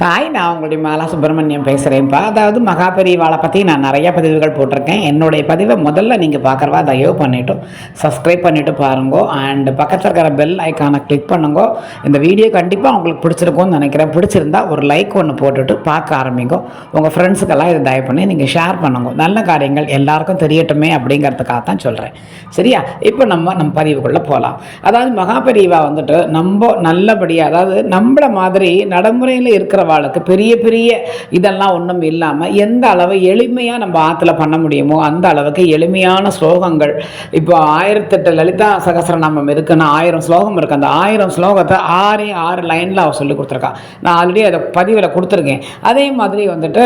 Hi நான் உங்களுடைய மாலா சுப்பிரமணியம் பேசுகிறேன்ப்பா அதாவது மகாபெரிவாளை பற்றி நான் நிறைய பதிவுகள் போட்டிருக்கேன். என்னுடைய பதிவை முதல்ல நீங்கள் பார்க்குறவா தயவு பண்ணிவிட்டோம் சப்ஸ்கிரைப் பண்ணிவிட்டு பாருங்கோ. அண்ட் பக்கத்தில் இருக்கிற பெல் ஐக்கானை கிளிக் பண்ணுங்கோ. இந்த வீடியோ கண்டிப்பாக உங்களுக்கு பிடிச்சிருக்கும்னு நினைக்கிறேன். பிடிச்சிருந்தா ஒரு லைக் ஒன்று போட்டுட்டு பார்க்க ஆரம்பிங்கோ. உங்கள் ஃப்ரெண்ட்ஸுக்கெல்லாம் இதை தயவு பண்ணி நீங்கள் ஷேர் பண்ணுங்க. நல்ல காரியங்கள் எல்லாருக்கும் தெரியட்டுமே அப்படிங்கிறதுக்காக தான் சொல்கிறேன் சரியா? இப்போ நம்ம நம்ம பதிவுக்குள்ளே போகலாம் அதாவது மகாபெரிவா வந்துட்டு நம்ம நல்லபடியாக அதாவது நம்மள மாதிரி நடைமுறையில் இருக்கிற வாழ்க்கை பெரிய பெரிய இதெல்லாம் ஒன்றும் இல்லாமல் எந்த அளவு எளிமையாக நம்ம ஆற்றுல பண்ண முடியுமோ அந்த அளவுக்கு எளிமையான ஸ்லோகங்கள். இப்போ ஆயிரத்தெட்டு லலிதா சகசரநாமம் இருக்குன்னா ஆயிரம் ஸ்லோகம் இருக்குது அந்த ஆயிரம் ஸ்லோகத்தை ஆறே ஆறு லைனில் அவள் சொல்லி கொடுத்துருக்கா. நான் ஆல்ரெடி அதை பதிவில் கொடுத்துருக்கேன். அதே மாதிரி வந்துட்டு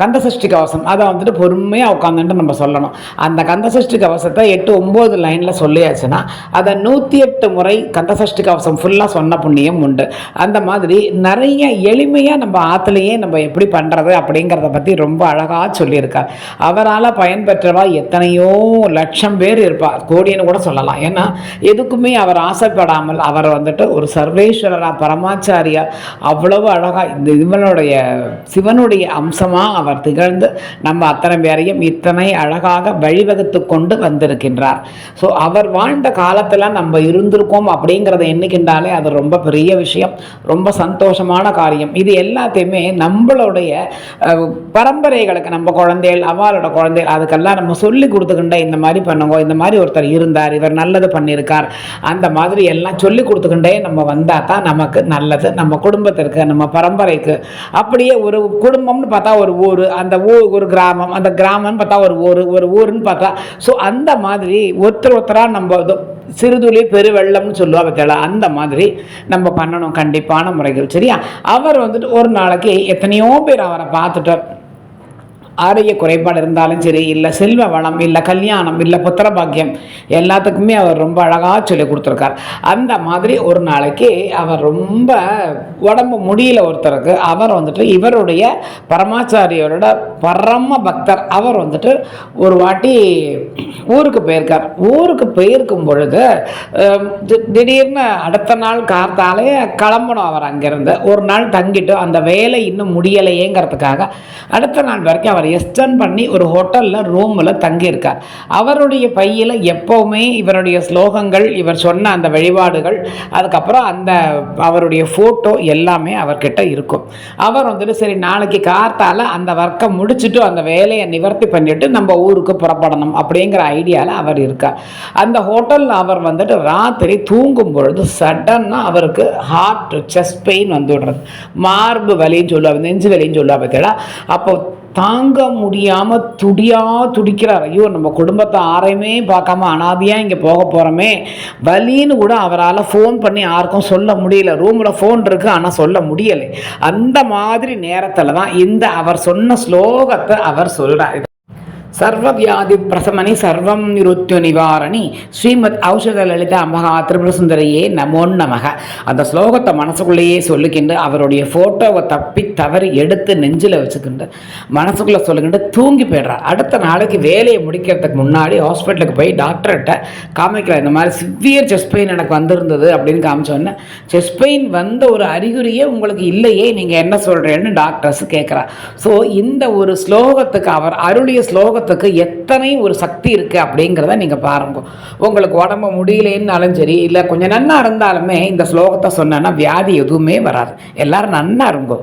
கந்தசஷ்டி கவசம் அதை வந்துட்டு பொறுமையாக உட்காந்துட்டு நம்ம சொல்லணும். அந்த கந்தசஷ்டி கவசத்தை எட்டு ஒம்பது லைனில் சொல்லியாச்சுன்னா அதை நூற்றி எட்டு முறை கந்தசஷ்டி கவசம் ஃபுல்லாக சொன்ன புண்ணியம் உண்டு. அந்த மாதிரி நிறைய எளிமையாக நம்ம ஆற்றுலையே நம்ம எப்படி பண்ணுறது அப்படிங்கிறத பற்றி ரொம்ப அழகாக சொல்லியிருக்கார். அவரால் பயன்பெற்றவா எத்தனையோ லட்சம் பேர் இருப்பார். கோடின்னு கூட சொல்லலாம். ஏன்னா எதுக்குமே அவர் ஆசைப்படாமல் அவர் வந்துட்டு ஒரு சர்வேஸ்வரரா பரமாச்சாரியா அவ்வளவு அழகாக இந்த இவனுடைய சிவனுடைய அம்சமாக அவர் திகழ்ந்து நம்ம அத்தனை பேரையும் இத்தனை அழகாக வழிவகுத்து கொண்டு வந்திருக்கின்றார். ஸோ அவர் வாழ்ந்த காலத்தில் நம்ம இருந்திருக்கோம் அப்படிங்கிறத எண்ணிக்கின்றாலே அது ரொம்ப பெரிய விஷயம். ரொம்ப சந்தோஷமான காரியம். இது எல்லாத்தையுமே நம்மளுடைய பரம்பரைகளுக்கு நம்ம குழந்தைகள் அவளோட குழந்தைகள் அதுக்கெல்லாம் நம்ம சொல்லி கொடுத்துக்கிண்டே இந்த மாதிரி பண்ணுங்க இந்த மாதிரி ஒருத்தர் இருந்தார் இவர் நல்லது பண்ணியிருக்கார் அந்த மாதிரி எல்லாம் சொல்லி கொடுத்துக்கிண்டே நம்ம வந்தால் தான் நமக்கு நல்லது. நம்ம குடும்பத்திற்கு நம்ம பரம்பரைக்கு அப்படியே ஒரு குடும்பம்னு பார்த்தா ஒரு ஊர் அந்த ஊர் ஒரு கிராமம் அந்த கிராமம்னு பார்த்தா ஒரு ஊர் ஒரு ஊருன்னு பார்த்தா ஸோ அந்த மாதிரி ஒருத்தர் ஒருத்தராக நம்ம சிறுதுளி பெருவெள்ளம்னு சொல்லுவா பார்த்தா அந்த மாதிரி நம்ம பண்ணணும் கண்டிப்பான முறைகள் சரியா? அவர் வந்துட்டு ஒரு நாளைக்கு எத்தனையோ பேர் அவரை பார்த்துட்டார். ஆரோக்கிய குறைபாடு இருந்தாலும் சரி இல்லை செல்வ வளம் இல்லை கல்யாணம் இல்லை புத்திர பாக்கியம் எல்லாத்துக்குமே அவர் ரொம்ப அழகாக சொல்லி கொடுத்துருக்கார். அந்த மாதிரி ஒரு நாளைக்கு அவர் ரொம்ப உடம்பு முடியல ஒருத்தருக்கு. அவர் வந்துட்டு இவருடைய பரமாச்சாரியோட பரம பக்தர். அவர் வந்துட்டு ஒரு வாட்டி ஊருக்கு போயிருக்கார். ஊருக்கு போயிருக்கும் பொழுது தி- திடீர்னு அடுத்த நாள் காத்தாலே கிளம்பணும் அவர் அங்கேருந்து. ஒரு நாள் தங்கிட்டு அந்த வேலை இன்னும் முடியலையேங்கிறதுக்காக அடுத்த நாள் வரைக்கும் அவர் எஸ்டன் பண்ணி ஒரு ஹோட்டலில் ரூமில் தங்கியிருக்கார். அவருடைய பையில் எப்போவுமே இவருடைய ஸ்லோகங்கள் இவர் சொன்ன அந்த வழிபாடுகள் அதுக்கப்புறம் அந்த அவருடைய ஃபோட்டோ எல்லாமே அவர்கிட்ட இருக்கும். அவர் வந்துட்டு சரி நாளைக்கு காத்தால அந்த ஒர்க்கை முடிச்சுட்டு அந்த வேலையை நிவர்த்தி பண்ணிட்டு நம்ம ஊருக்கு புறப்படணும் அப்படிங்கிற ஐடியாவில் அவர் இருக்கார். அந்த ஹோட்டலில் அவர் வந்துட்டு ராத்திரி தூங்கும் பொழுது சடனாக அவருக்கு ஹார்ட் செஸ்ட் பெயின் வந்து விடுறது. மார்பு வலின்னு சொல்லுவாங்க நெஞ்சு வலின்னு சொல்லுவாங்க பார்த்தீங்களா அப்போ தாங்க முடியாமல் துடியா துடிக்கிறார். ஐயோ நம்ம குடும்பத்தை ஆரையுமே பார்க்காம அனாதையாக இங்கே போக போகிறோமே வலின்னு கூட அவரால் ஃபோன் பண்ணி யாருக்கும் சொல்ல முடியல. ரூமில் ஃபோன் இருக்குது ஆனால் சொல்ல முடியலை. அந்த மாதிரி நேரத்தில் தான் இந்த அவர் சொன்ன ஸ்லோகத்தை அவர் சொல்கிறார் சர்வவியாதி பிரசமனி சர்வம் நிருத்ய நிவாரணி. ஸ்ரீமத் ஔஷத லலிதா மகா திரிபுரசுந்தரையே நமோ நமக. அந்த ஸ்லோகத்தை மனசுக்குள்ளேயே சொல்லிக்கிண்டு அவருடைய ஃபோட்டோவை தப்பி தவறி எடுத்து நெஞ்சில் வச்சுக்கிண்டு மனசுக்குள்ளே சொல்லிக்கிண்டு தூங்கி போயிடுறார் அடுத்த நாளைக்கு வேலையை முடிக்கிறதுக்கு முன்னாடி ஹாஸ்பிட்டலுக்கு போய் டாக்டர்கிட்ட காமிக்கிறார் இந்த மாதிரி சிவியர் செஸ்ட் பெயின் எனக்கு வந்திருந்தது அப்படின்னு காமிச்சோன்னே செஸ்ட் பெயின் வந்த ஒரு அறிகுறியே உங்களுக்கு இல்லையே நீங்கள் என்ன சொல்கிறேன்னு டாக்டர்ஸ் கேட்குறா ஸோ இந்த ஒரு ஸ்லோகத்துக்கு அவர் அருளிய ஸ்லோகத்துக்கு எத்தனை ஒரு சக்தி இருக்குது அப்படிங்கிறத நீங்கள் பாருங்க. உங்களுக்கு உடம்பு முடியலன்னாலும் சரி இல்லை கொஞ்சம் நன்னா இருந்தாலுமே இந்த ஸ்லோகத்தை சொன்னேன்னா வியாதி எதுவுமே வராது. எல்லாரும் நன்னா இருங்கோ.